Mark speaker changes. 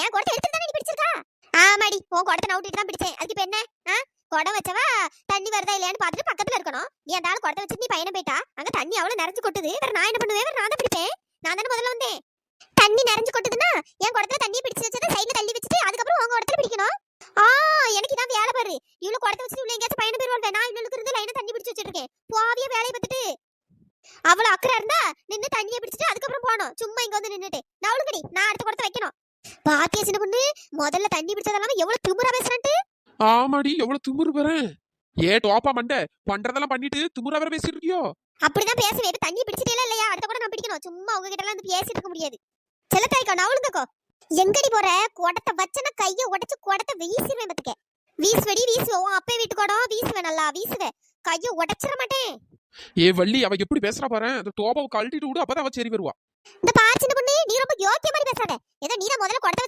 Speaker 1: என் குடத்தை எடுத்துட்டு தானே நீ பிடிச்சிருக்கா? ஆமாடி உன் குடத்தை நவுட்டிட்டு தான் பிடிச்சேன். அதுக்கு இப்போ என்ன? ஆ? குடம் வச்சவா தண்ணி வருதா இல்லையான்னு பார்த்துட்டு பக்கத்துல இருக்கணும். நீ அந்த ஆள் குடத்தை வச்சுட்டு நீ பையனை போயிட்டா? அங்க தண்ணி அவ்வளவு நிறைஞ்சு கொட்டுது. வேற நான் என்ன பண்ணுவேன்? நான் தான் பிடிப்பேன். நான் தானே முதல்ல வந்தேன். தண்ணி நிறைஞ்சு கொட்டுதுன்னா என் குடத்துல தண்ணியை பிடிச்சு வச்சதை சைடுல தள்ளி வச்சுட்டு அதுக்கப்புறம் உங்க குடத்துல பிடிக்கணும். ஆ எனக்கு இதான் வேலை பாரு. இவ்வளவு குடத்தை வச்சுட்டு உள்ள எங்கேயாச்சும் பயணம் போயிருவாள் நான் இவளுக்கு இருந்து லைனா தண்ணி பிடிச்சு வச்சிருக்கேன். போவிய வேலையை பார்த்துட்டு. அவ்வளவு அக்கறை இருந்தா நின்னு தண்ணியை பிடிச்சிட்டு அதுக்கப்புறம் போனோம் சும்மா இங்க வந்து நின்றுட்டு நான் அவளுக்கடி நான் அடுத்த குடத்தை வைக்கணும். பாத்தியா சின்ன பொண்ணு முதல்ல தண்ணி பிடிச்சதெல்லாம் எவ்வளவு திமுறா பேசுறான்ட்டு?
Speaker 2: ஆமாடி எவ்வளவு திமிரு பெறேன் ஏ டோப்பா மண்டை பண்றதெல்லாம் பண்ணிட்டு திமிரா வேற பேசிட்டு இருக்கியோ
Speaker 1: அப்படிதான் பேசுவேன். தண்ணி பிடிச்சிட்டே இல்லையா? அடுத்த கூட நான் பிடிக்கணும். சும்மா உங்ககிட்ட எல்லாம் வந்து பேசிட்டு இருக்க முடியாது. செல்லத்தாய்க்கோ நவளுங்கக்கோ எங்கடி போற? குடத்தை வச்சனா கைய உடைச்சு குடத்தை வீசிடுவேன் பத்துக்க. வீசுவடி வீசுவோம் அப்பே வீட்டு குடம் வீசுவேன் நல்லா வீசுவேன் கைய உடைச்சிட மாட்டேன்.
Speaker 2: ஏ வள்ளி அவ எப்படி பேசுறா பாரு. அந்த டோப்பாவை கழட்டிட்டு விடு அப்பதான் அவ சரி வருவா.
Speaker 1: இந்த பாரு சின்ன பொண்ணு நீ ரொம்ப யோக்கிய மாதிரி பேசாத ஏதோ நீ தான் முதல்ல குடத்தை